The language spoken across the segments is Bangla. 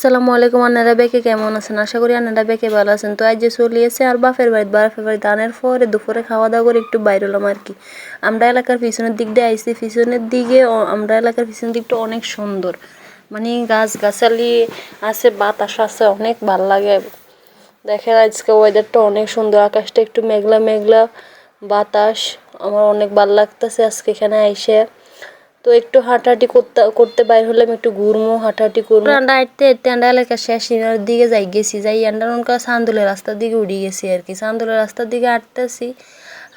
আসসালামু আলাইকুম, আন্নারা বেকে কেমন আছেন? আশা করি আন্নারা বেকে ভালো আছেন। তো আজ যে চলিয়েছে আর বাপের বাড়িতে বাপের বাড়িতে আনার পরে দুপুরে খাওয়া দাওয়া করে একটু বাইরে হলাম আর কি। আমরা এলাকার পিছনের দিক দিয়ে আইসি পিছনের দিকে আমরা এলাকার পিছনের দিকটা অনেক সুন্দর। মানে গাছ গাছালি আছে, বাতাস আছে, অনেক ভালো লাগে। দেখেন আজকে ওয়েদারটা অনেক সুন্দর। আকাশটা একটু মেঘলা মেঘলা বাতাস। আমার অনেক ভালো লাগতেছে আজকে এখানে আইসে তো একটু হাঁটাহাঁটি করতে করতে বাইর হলাম, একটু ঘুরমো, হাঁটাহাঁটি করব আন্ডা হাঁটতে আন্ডা এলাকা শেষ দিকে যাই গেছি, যাই আন্ডা নৌকা চান্দুলের রাস্তার দিকে উঠে গেছি আর কি। চান্দুলের রাস্তার দিকে হাঁটতেছি,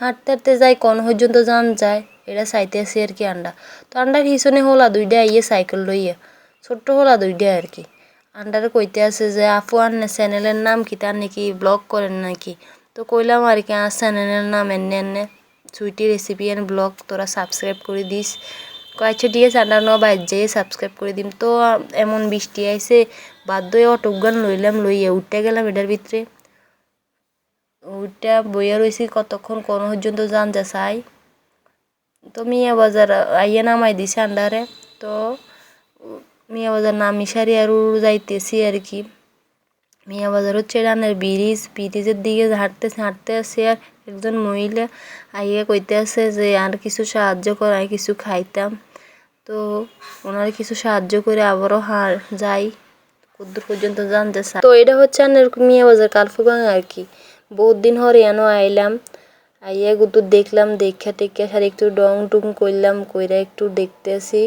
হাঁটতে হাঁটতে যাই কোন পর্যন্ত যান যায়, এটা চাইতে আছি আর কি আন্ডা। তো আন্ডার পিছনে হলা দুইটা ইয়ে সাইকেল লইয়া, ছোট্ট হলা দুইটা আর কি। আন্ডারে কইতে আছে যে, আপু, আন্নে চ্যানেলের নাম কি? তার নাকি ব্লগ করেন নাকি? তো কইলাম আর কি আর চ্যানেলের নাম এনে এনে সুইটি রেসিপি অ্যান্ড ব্লগ তোরা সাবস্ক্রাইব করে দিস। কয়েকটা দিয়ে চান্ডা ন যেয়ে সাবস্ক্রাইব করে দিম। তো এমন বৃষ্টি আইছে, বাধ্য অটোগান লইলাম, লইয়ে উঠতে গেলাম এটার ভিতরে। উঠটা বইয়া রয়েছি কতক্ষণ, কোন পর্যন্ত যান যা চাই তো, মিয়া বাজার আইয়া নামাই দিছে আন্ডারে তো, মিয়া বাজার নামি সারি আর যাইতেছি আর কি। মিয়া বাজার হচ্ছে রানের ব্রিজ। ব্রিজের দিকে হাঁটতে হাঁটতে আসে আর একজন মহিলা আইয়া কইতে আছে যে, আর কিছু সাহায্য কর আর কিছু খাইতাম। তো ওনার কিছু সাহায্য করে আবারও হার যাই। কদ্দূর পর্যন্ত জানতে চাই তো এটা হচ্ছে আনের মিয়া বাজার কালফুগাং আর কি। বহুত দিন হরে এন আইলাম। আইয়া গুতুর দেখলাম দেখা টেখা সার একটু ডং টুং করলাম, কইরা একটু দেখতে আসি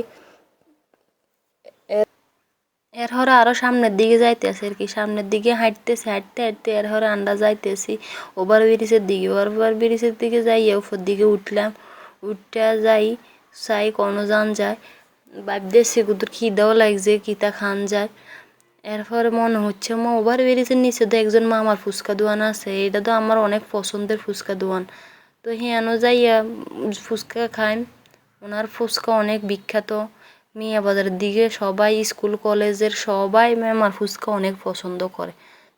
এর হরে আরও সামনের দিকে যাইতেছে আর কি। সামনের দিকে হাঁটতেছে, হাঁটতে হাঁটতে এর হরে আন্ডা যাইতেছি। ওভার ব্রিজের দিকে, ওভার ব্রিজের দিকে যাইয়া উপর দিকে উঠলাম। উঠটা যাই, চাই কোনো যান যায়। ভাবতেছি কুদুর খিদাও লাগছে, কিতা খান যায়। এরপরে মনে হচ্ছে, মা, ওভার ব্রিজের নিচে তো একজন মা আমার ফুচকা দোয়ান আছে। এটা তো আমার অনেক পছন্দের ফুচকা দোয়ান তো হিয়ানো যাইয়া ফুচকা খাই ওনার ফুচকা অনেক বিখ্যাত। মিয়া বাজারের দিকে সবাই স্কুল, কলেজের সবাই আমার ফুচকা অনেক পছন্দ করে।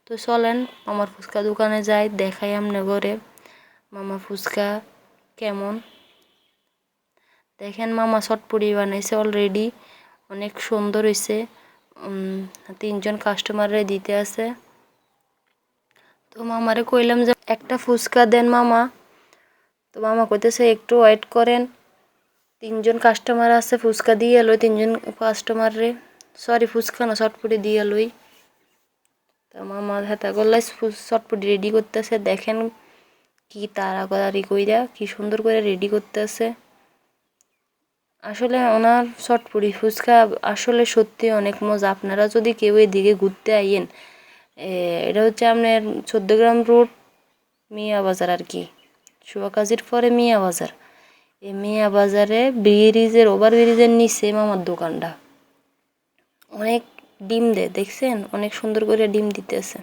তো চলেন আমার ফুচকা দোকানে যাই, দেখাই আমনে ঘরে মামা ফুচকা কেমন। দেখেন মামা চটপুরি বানাইছে অলরেডি অনেক সুন্দর হয়েছে তিনজন কাস্টমারে দিতে আছে। তো মামারে কইলাম যে, একটা ফুচকা দেন মামা। তো মামা কইতেছে, একটু ওয়েট করেন। তিনজন কাস্টমার আছে, ফুচকা দিয়ে লই তিনজন কাস্টমার রে। সরি ফুচকা না, চটপটি দিয়ে লই তো মামা হাতা গল্লাই চটপটি রেডি করতেছে। দেখেন কি তাড়াতাড়ি কইরা, কি সুন্দর করে রেডি করতেছে। আসলে ওনার চটপটি ফুচকা আসলে সত্যি অনেক মজা। আপনারা যদি কেউ এদিকে ঘুরতে আইয়েন এটা হচ্ছে আপনার চোদ্দগ্রাম রোড, মিয়া বাজার আর কি। শুভাকাজির পরে মিয়া বাজার। এই মিয়া বাজারে ব্রিজের ওভার ব্রিজের নিচে মামার দোকানটা। অনেক ডিম দেয়, দেখছেন? অনেক সুন্দর করে ডিম দিতেছে।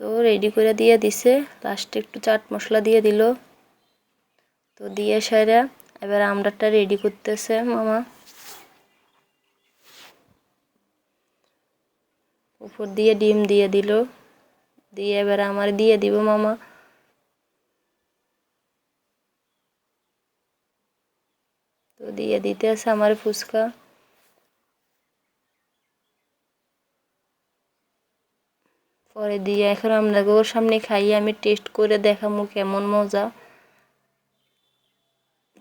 তো রেডি করে দিয়ে দিছে। লাস্টে একটু চাট মশলা দিয়ে দিল। তো দিয়ে সেরা এবার আমরাটা রেডি করতেছে মামা। উপর দিয়ে ডিম দিয়ে দিল। দিয়ে এবার আমার দিয়ে দিব মামা। তো দিয়ে দিতে আছে আমার ফুচকা পরে দিয়ে এখন আপনাকে ওর সামনে খাইয়ে আমি টেস্ট করে দেখামু কেমন মজা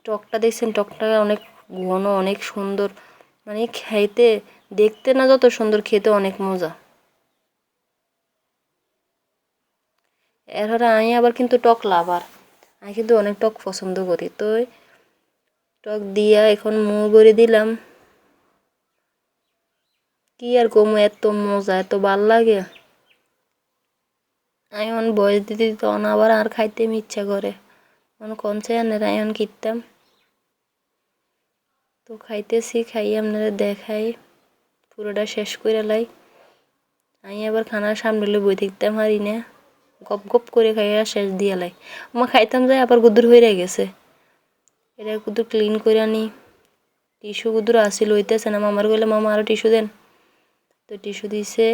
টকটা দেখছেন টকটা অনেক ঘন অনেক সুন্দর মানে খাইতে দেখতে না যত সুন্দর খেতে অনেক মজা এরপরে আমি আবার কিন্তু টক লাভার আমি কিন্তু অনেক টক পছন্দ করি তো টক দিয়া এখন মু করে দিলাম। কি আর কমু, এত মজা, এত ভালো লাগে। আমি অন বয়স দিতে অন আবার আর খাইতে ইচ্ছা করে। অন কনসে আনের আমি অন কিনতাম তো খাইতেছি, খাই, আপনারা দেখাই। পুরোটা শেষ করে লাই। আমি আবার খানার সামনে লই বই থাকতাম হারি না গপ গপ করে খাইয়া শেষ দিয়ে লাই। আমার খাইতাম যাই আবার গুদুর হয়ে গেছে। এটা গুদুর ক্লিন করে আনি। টিস্যু গুদুর আসিল হইতেছে না। মামার কইলে, মামা আরও টিস্যু দেন। তো টিস্যু দিছে,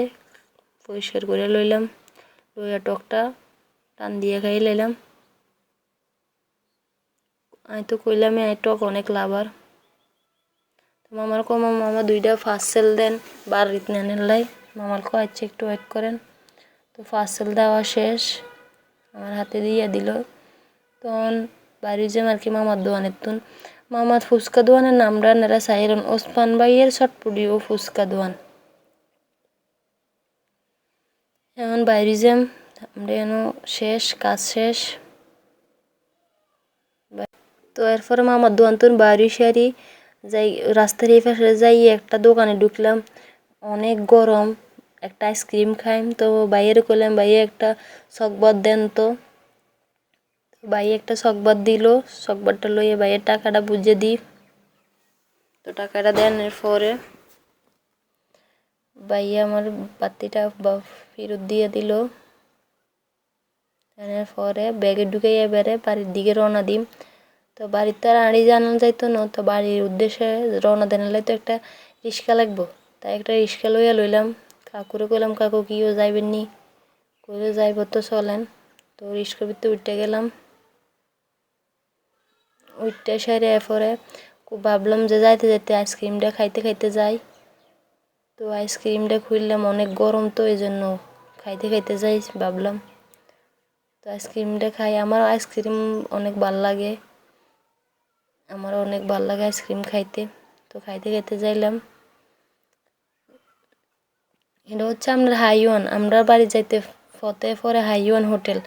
পরিষ্কার করে লইলাম। লইয়া টকটা টান দিয়ে খাই লাইলাম। আমি তো কইলামই আই টক অনেক লাভার। মামার কো মামা দুইটা পার্সেল দেন বাড়িতে নেনের লাই। মামার কো আচ্ছা একটু ওয়েট করেন। তো পার্সেল দেওয়া শেষ। আমার হাতে দিয়ে দিল। তখন বাড়ি যে আর কি মামার দোয়ানের তুন, মামার ফুচকা দোয়ানের নামটা নেরা সাইরন ওসমান ভাইয়ের ছটপুটি ও ফুচকা দোয়ান। এখন বাইরে যাম, আমরা এন শেষ, কাজ শেষ। তো এরপরে মামার দোকান তুন, বাড়ি সারি, যাই রাস্তার এই পাশে যাই একটা দোকানে ঢুকলাম, অনেক গরম, একটা আইসক্রিম খাইম, তো বাইরে করলাম বাইরে একটা চকবাদ দেন তো। ভাই একটা চকবাদ দিল চকবাদটা লইয়ে ভাইয়ের টাকাটা বুঝে দিই। তো টাকাটা দেন এর পরে। ভাইয়া আমার বাতিটা ফেরত দিয়ে দিল। পরে ব্যাগে ঢুকাইয়া বেড়ে বাড়ির দিকে রওনা দিম। তো বাড়ির তো আর আড়ি জানানো যাইতো না, তো বাড়ির উদ্দেশ্যে রওনা দেনালে তো একটা রিক্সা লাগবো। তাই একটা রিক্সা লইয়া লইলাম। কাকুরে কইলাম, কাকু, কিও যাইবেন নি কইলে, যাইব তো, চলেন। তো রিক্সার ভিতরে উঠতে গেলাম। উঠতে সেরে পরে খুব ভাবলাম যে যাইতে যাইতে আইসক্রিমটা খাইতে খাইতে যাই। তো আইসক্রিমটা খুললাম, অনেক গরম তো এই জন্য খাইতে খাইতে যাই ভাবলাম। তো আইসক্রিমটা খাই, আমার আইসক্রিম অনেক ভালো লাগে। আমার অনেক ভালো লাগে আইসক্রিম খাইতে। তো খাইতে খাইতে যাইলাম। এটা হচ্ছে আপনার হাইওয়ান আমরা বাড়ি যাইতে ফতে পরে হাইওয়ান হোটেল।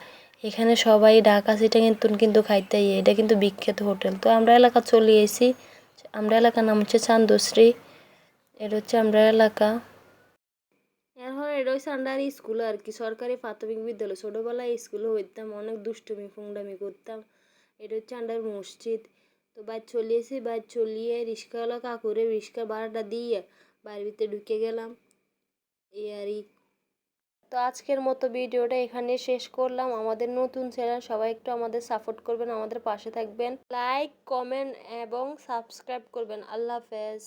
এখানে সবাই ঢাকা সিটা কিন্তু কিন্তু খাইতে এটা কিন্তু বিখ্যাত হোটেল। তো আমরা এলাকা চলে এসেছি আমরা এলাকার নাম হচ্ছে চান্দশ্রী। এটা হচ্ছে আমরা এলাকা। এখন এটা হচ্ছে আন্ডার স্কুল আর কি। সরকারি প্রাথমিক বিদ্যালয়। ছোটোবেলায় স্কুলে হইতাম, অনেক দুষ্টুমি, ফুংডামি করতাম। এটা হচ্ছে আন্ডার মসজিদ। তো বাইর চলিয়েছি বাইর চলিয়ে রিক্সাওয়ালা কাকুরে রিক্সা ভাড়াটা দিয়ে বাড়ির ভিতরে ঢুকে গেলাম। এই আর। তো আজকের মতো ভিডিওটা এখানে শেষ করলাম। আমাদের নতুন চ্যানেল, সবাই একটু আমাদের সাপোর্ট করবেন, আমাদের পাশে থাকবেন। লাইক কমেন্ট এবং সাবস্ক্রাইব করবেন। আল্লাহ হাফেজ।